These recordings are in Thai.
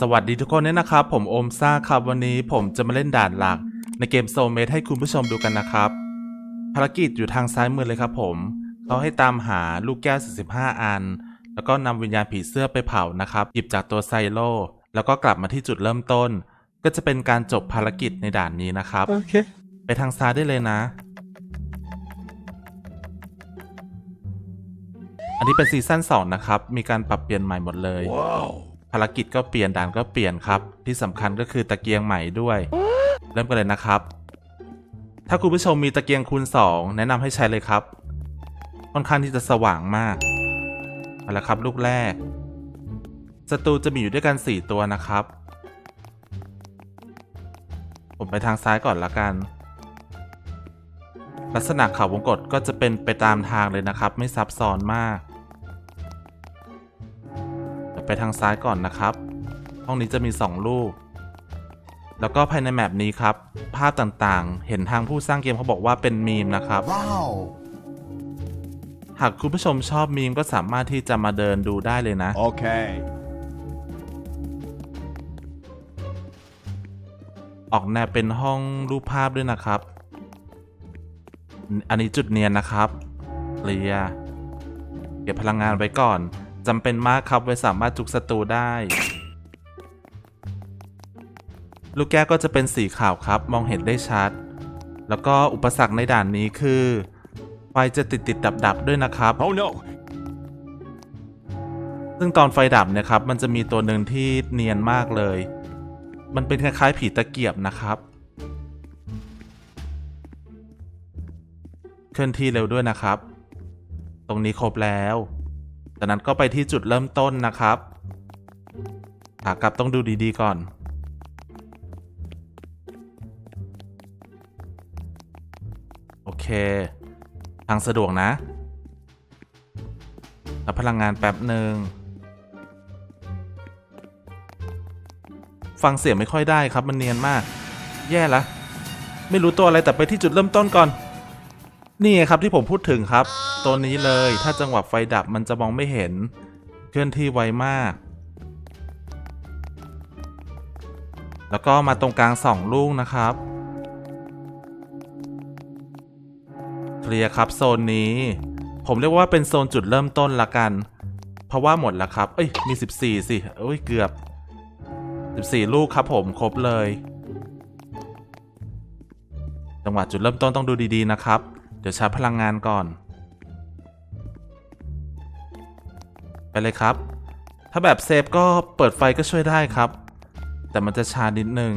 สวัสดีทุกคนเนี่ยนะครับ ผมโอมซ่าครับวันนี้ผมจะมาเล่นด่านหลัก ในเกมโซเมทให้คุณผู้ชมดูกันนะครับ ภารกิจอยู่ทางซ้ายมือเลยครับผมเขาให้ตามหาลูกแก้ว 45 อัน แล้วก็นำวิญญาณผีเสื้อไปเผานะครับ หยิบจากตัวไซโล แล้วก็กลับมาที่จุดเริ่มต้น ก็จะเป็นการจบภารกิจในด่านนี้นะครับ Okay. ไปทางซ้ายได้เลยนะ อันนี้เป็นซีซั่น2นะครับ มีการปรับเปลี่ยนใหม่หมดเลย Wow. ภารกิจก็เปลี่ยนด่านก็เปลี่ยนครับ ที่สำคัญก็คือตะเกียงใหม่ด้วย เริ่มกันเลยนะครับ ถ้าคุณผู้ชมมีตะเกียงคูณ 2 แนะนำให้ใช้เลยครับ ค่อนข้างที่จะสว่างมากเอาละครับลูกแรกศัตรูจะมีอยู่ด้วยกัน 4 ตัวนะครับ ผมไปทางซ้ายก่อนละกัน ลักษณะเขาวงกตก็จะเป็นไปตามทางเลยนะครับ ไม่ซับซ้อนมาก ไปทางซ้ายก่อนนะครับ ห้องนี้จะมี 2 ลูก แล้วก็ภายในแมปนี้ครับ ภาพต่างๆ เห็นทางผู้สร้างเกมเขาบอกว่าเป็นมีมนะครับ Wow. หากคุณผู้ชมชอบมีมก็สามารถที่จะมาเดินดูได้เลยนะ Okay. ออกแนวเป็นห้องรูปภาพด้วยนะครับ อันนี้จุดเนียนนะครับเคลียร์เก็บพลังงานไว้ก่อน จำเป็นมากครับไว้สามารถจุกศัตรูได้ ลูกแก้วก็จะเป็นสีขาวครับ มองเห็นได้ชัด แล้วก็อุปสรรคในด่านนี้คือ ไฟจะติดติดดับดับๆด้วยนะครับ Oh no. ซึ่งตอนไฟดับเนี่ยครับ มันจะมีตัวหนึ่งที่เนียนมากเลย มันเป็นคล้ายๆผีตะเกียบนะครับ เคลื่อนที่เร็วด้วยนะครับ ตรงนี้ครบแล้ว จากนั้นก็ไปที่จุดเริ่มต้นนะครับขากลับต้องดูดีๆก่อน โอเค ทางสะดวกนะ รับพลังงานแป๊บหนึ่ง ฟังเสียงไม่ค่อยได้ครับมันเนียนมาก แย่ละ ไม่รู้ตัวอะไรแต่ไปที่จุดเริ่มต้นก่อน นี่ครับที่ผมพูดถึงครับ ตัวนี้เลยถ้าจังหวะไฟดับมันจะมองไม่เห็น เคลื่อนที่ไวมาก แล้วก็มาตรงกลางสองลูกนะครับ เคลียร์ครับโซนนี้ ผมเรียกว่าเป็นโซนจุดเริ่มต้นละกัน เพราะว่าหมดแล้วครับ เอ้ยมี 14 สิเอ้ยเกือบ 14 ลูกครับผมครบเลย จังหวะจุดเริ่มต้นต้องดูดีๆนะครับ ดี๋ยวชาร์จพลังงานก่อน ไปเลยครับ ถ้าแบบเซฟก็เปิดไฟก็ช่วยได้ครับ แต่มันจะชานิดนึง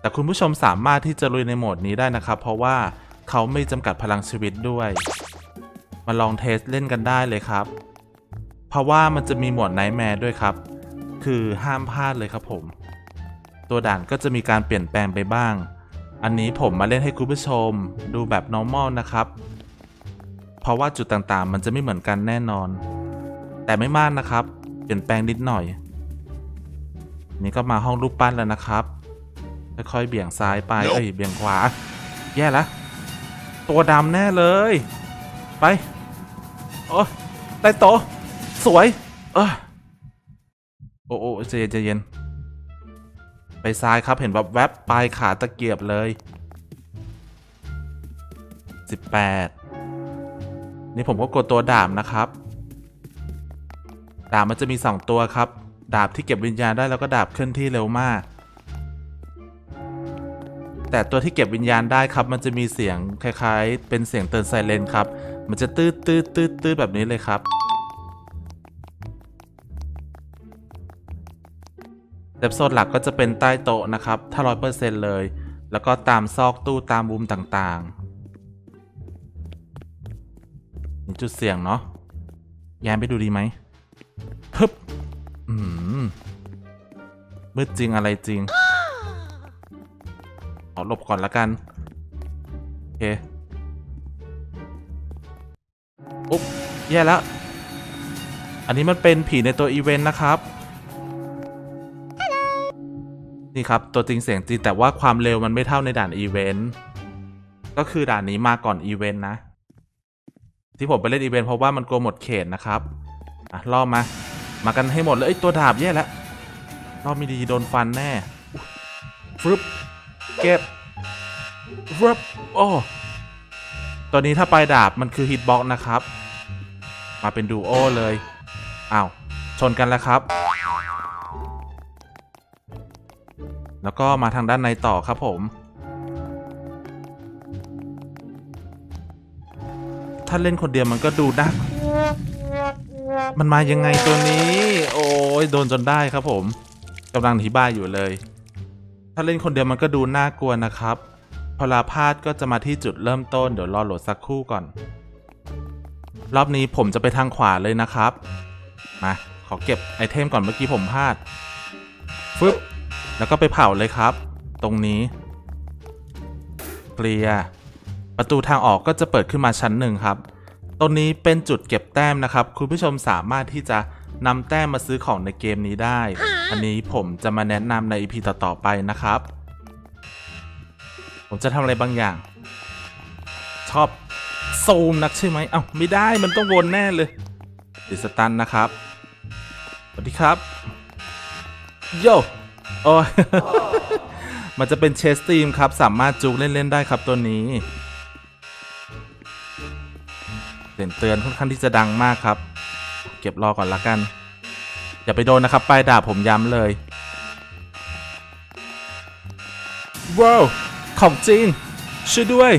แต่คุณผู้ชมสามารถที่จะลุยในโหมดนี้ได้นะครับ เพราะว่าเขาไม่จำกัดพลังชีวิตด้วย มาลองเทสเล่นกันได้เลยครับ เพราะว่ามันจะมีโหมดไนท์แมร์ด้วยครับ คือห้ามพลาดเลยครับผม ตัวด่านก็จะมีการเปลี่ยนแปลงไปบ้าง อันนี้ผมมาเล่นให้คุณผู้ชมดูแบบ normal นะครับ เพราะว่าจุดต่างๆ มันจะไม่เหมือนกันแน่นอน แต่ไม่มากนะครับ เปลี่ยนแปลงนิดหน่อย นี่ก็มาห้องรูปปั้นแล้วนะครับ ค่อยๆเบี่ยงซ้ายไป เอ้ย เบี่ยงขวา แย่แล้วตัวดำแน่เลย ไป โอ้ได้โตะสวย เออโอ้โอ้ใจเย็นใจเย็น ไปซ้ายครับเห็นแบบแวบปลายขาตะเกียบเลย 18 นี่ผมก็กดตัวดาบนะครับ ดาบมันจะมี 2 ตัวครับ ดาบที่เก็บวิญญาณได้แล้วก็ดาบเคลื่อนที่เร็วมาก แต่ตัวที่เก็บวิญญาณได้ครับ มันจะมีเสียงคล้ายๆ เป็นเสียงเตือนไซเรนครับ มันจะตืดตืดตืดตืดแบบนี้เลยครับ เดบโซนหลักก็จะเป็นใต้โต๊ะนะครับ ถ้าร้อยเปอร์เซ็นเลย แล้วก็ตามซอกตู้ตามมุมต่างๆนี่จุดเสี่ยงเนาะแย้มไปดูดีไหมฮึบอืมมืดจริงอะไรจริงเอหลบก่อนละกัน โอเคอุ๊บแย่แล้ว อันนี้มันเป็นผีในตัวอีเวนต์นะครับ นี่ครับ ตัวจริงเสียงจริงแต่ว่าความเร็วมันไม่เท่าในด่านอีเวนต์ก็คือด่านนี้มาก่อนอีเวนต์นะ ที่ผมไปเล่นอีเวนต์เพราะว่ามันกลัวหมดเขตนะครับอะล่อมา มากันให้หมดเลยเอ้ตัวดาบแย่แล้วรอบไม่ดีโดนฟันแน่ฟึบเก็บฟึบโอ้ตัวนี้ถ้าปลายดาบมันคือฮิตบ็อกนะครับ มาเป็นดูโอเลยอ้าวชนกันแล้วครับ แล้วก็มาทางด้านในต่อครับผม ถ้าเล่นคนเดียวมันก็ดูน่ามันมายังไงตัวนี้ โอ้ยโดนจนได้ครับผมกำลังอธิบายอยู่เลย ถ้าเล่นคนเดียวมันก็ดูน่ากลัวนะครับ พอลาพาดก็จะมาที่จุดเริ่มต้นเดี๋ยวรอโหลดสักครู่ก่อน รอบนี้ผมจะไปทางขวาเลยนะครับ มา ขอเก็บไอเทมก่อนเมื่อกี้ผมพลาด ฟึบ แล้วก็ไปเผาเลยครับ ตรงนี้เคลียร์ประตูทางออกก็จะเปิดขึ้นมาชั้นหนึ่งครับ ตรงนี้เป็นจุดเก็บแต้มนะครับ คุณผู้ชมสามารถที่จะนำแต้มมาซื้อของในเกมนี้ได้ อันนี้ผมจะมาแนะนำใน EP ต่อๆไปนะครับ ผมจะทำอะไรบางอย่าง ชอบโซมนักใช่ไหมเอ้าไม่ได้มันต้องวนแน่เลยดิสตันนะครับ สวัสดีครับ โย โอ้มันจะเป็นเชสตีมครับ สามารถจูกเล่น ๆ ได้ครับตัวนี้เสียงเตือนค่อนข้างที่จะดังมากครับ เก็บรอก่อนละกัน อย่าไปโดนนะครับปลายดาบผมย้ำเลย ว้าว ของจริงช่วยด้วย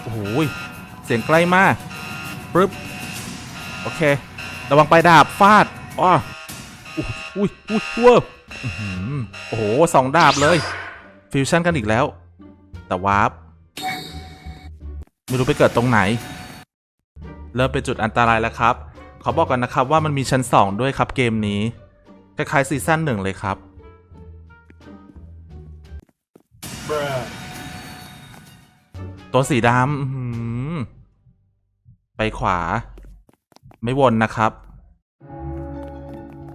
โอ้โหยเสียงใกล้มากปึ๊บ โอเค ระวังปลายดาบฟาด อ้ออุ้ยอุ้ยอุ้ยว้ออื้อหือ โอ้โหสองดาบเลย ฟิวชั่นกันอีกแล้ว แต่วาร์ปไม่รู้ไปเกิดตรงไหน เริ่มเป็นจุดอันตรายแล้วครับ ขอบอกก่อนนะครับว่ามันมีชั้น 2 ด้วยครับเกมนี้ คล้ายๆซีซั่นหนึ่งเลยครับ ตัวสีดำไปขวา ไม่วนนะครับ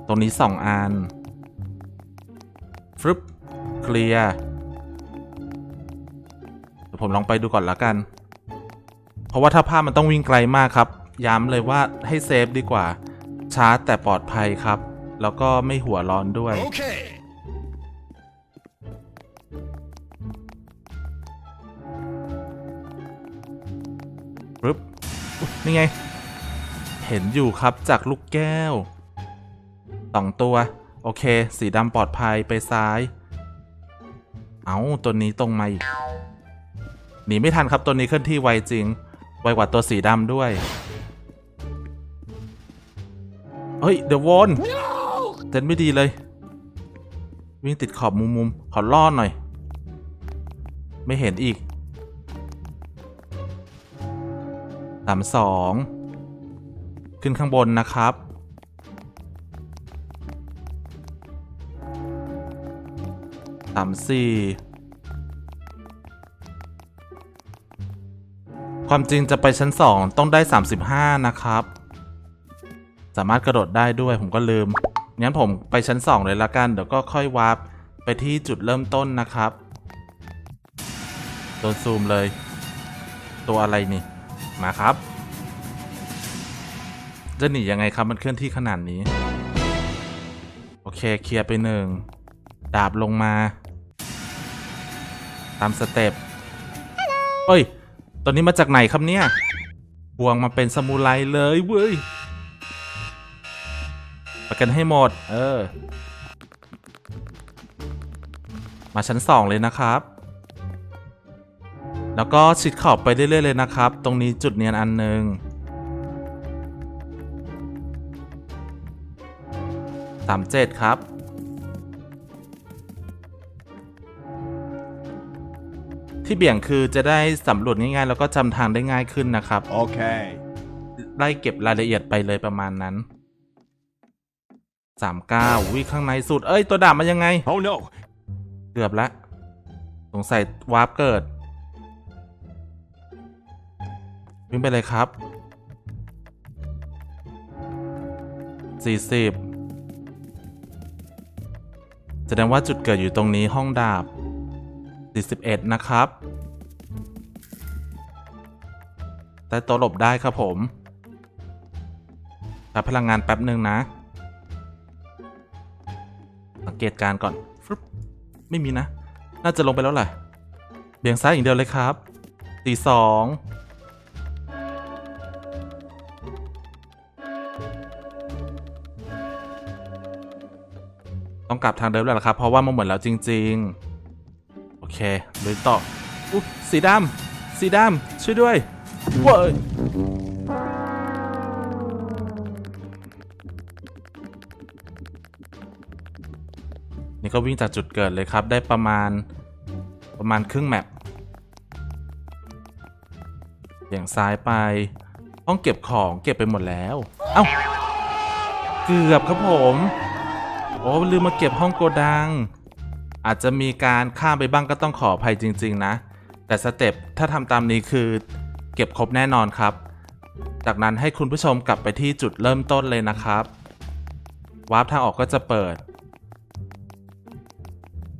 ตรงนี้สองอัน ฟึบเคลียร์เดี๋ยวผมลองไปดูก่อนละกัน เพราะว่าถ้าภาพมันต้องวิ่งไกลมากครับ ย้ำเลยว่าให้เซฟดีกว่า ชาร์จแต่ปลอดภัยครับ แล้วก็ไม่หัวร้อนด้วย Okay. ปึ๊บอุ๊ยนี่ไง เห็นอยู่ครับจากลูกแก้วสองตัว โอเค สีดำปลอดภัยไปซ้าย เอาตัวนี้ตรงมาอีกหนีไม่ทันครับตัวนี้เคลื่อนที่ไวจริง ไวกว่าตัวสีดำด้วย เฮ้ย เดี๋ยววนเต้นไม่ดีเลย วิ่งติดขอบมุมมุมๆขอล่อหน่อย ไม่เห็นอีกสามสอง ขึ้นข้างบนนะครับ สามสี่ความจริงจะไปชั้นสองต้องได้ 35 นะครับ สามารถกระโดดได้ด้วยผมก็ลืม งั้นผมไปชั้น2เลยละกัน เดี๋ยวก็ค่อยวาร์ปไปที่จุดเริ่มต้นนะครับ โดนซูมเลย ตัวอะไรนี่ มาครับ จะหนียังไงครับมันเคลื่อนที่ขนาดนี้ โอเคเคลียร์ไปหนึ่ง ดาบลงมา ตามสเต็ปเอ้ยตัวนี้มาจากไหนครับเนี่ยพวงมาเป็นสมุไรเลยเว้ยไปกันให้หมด เออ มาชั้นสองเลยนะครับ แล้วก็ชิดขอบไปเรื่อยๆเลยนะครับ ตรงนี้จุดเนียนอันหนึ่งสามเจ็ดครับ ที่เบี่ยงคือจะได้สำรวจง่ายๆ แล้วก็จำทางได้ง่ายขึ้นนะครับ Okay. ไล่เก็บรายละเอียดไปเลยประมาณนั้นสามเก้าวิข้างในสุด เอ้ย ตัวดาบมันยังไง Oh no. เกือบละ สงสัยวาร์ปเกิด วิ่งไปเลยครับ 40 แสดงว่าจุดเกิดอยู่ตรงนี้ห้องดาบ 41 นะครับแต่ตัวหลบได้ครับผมรับพลังงานแป๊บหนึ่งนะ สังเกตการณ์ก่อนฟึบไม่มีนะ น่าจะลงไปแล้วแหละเบี่ยงซ้ายอย่างเดียวเลยครับตีสองต้องกลับทางเดิมแล้วล่ะครับ เพราะว่ามันหมดแล้วจริง ๆ เคเลยต่ออุ๊สีดำสีดำช่วยด้วยเว้ยนี่ก็วิ่งจากจุดเกิดเลยครับ ได้ประมาณประมาณครึ่งแมปอย่างซ้ายไปต้องเก็บของเก็บไปหมดแล้ว เอ้า เกือบครับผม โอ้ลืมมาเก็บห้องโกดัง อาจจะมีการข้ามไปบ้างก็ต้องขออภัยจริง ๆ นะ แต่สเต็ปถ้าทำตามนี้คือเก็บครบแน่นอนครับ จากนั้นให้คุณผู้ชมกลับไปที่จุดเริ่มต้นเลยนะครับวาร์ปทางออกก็จะเปิด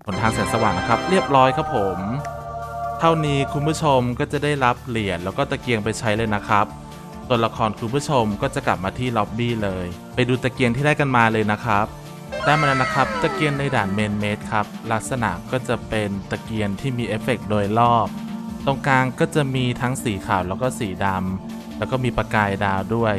หนทางแสงสว่างนะครับ เรียบร้อยครับผม เท่านี้คุณผู้ชมก็จะได้รับเหรียญแล้วก็ตะเกียงไปใช้เลยนะครับตัวละครคุณผู้ชมก็จะกลับมาที่ล็อบบี้เลย ไปดูตะเกียงที่ได้กันมาเลยนะครับ ได้มาแล้วนะครับ ตะเกียงในด่านเมนเมดครับ ลักษณะก็จะเป็นตะเกียงที่มีเอฟเฟกต์โดยรอบ ตรงกลางก็จะมีทั้งสีขาวแล้วก็สีดำแล้วก็มีประกายดาวด้วย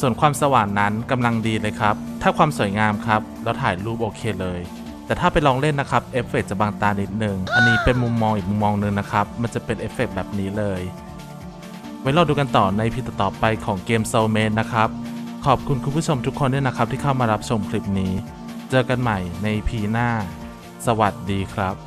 ส่วนความสว่างนั้นกำลังดีเลยครับ ถ้าความสวยงามครับ แล้วถ่ายรูปโอเคเลย แต่ถ้าไปลองเล่นนะครับเอฟเฟกต์จะบางตานิดนึง อันนี้เป็นมุมมองอีกมุมมองหนึ่งนะครับ มันจะเป็นเอฟเฟกต์แบบนี้เลย ไว้รอดูกันต่อในพีต่อไปของเกม Soul Mate นะครับ ขอบคุณคุณผู้ชมทุกคนด้วยนะครับที่เข้ามารับชมคลิปนี้ เจอกันใหม่ในพีหน้า สวัสดีครับ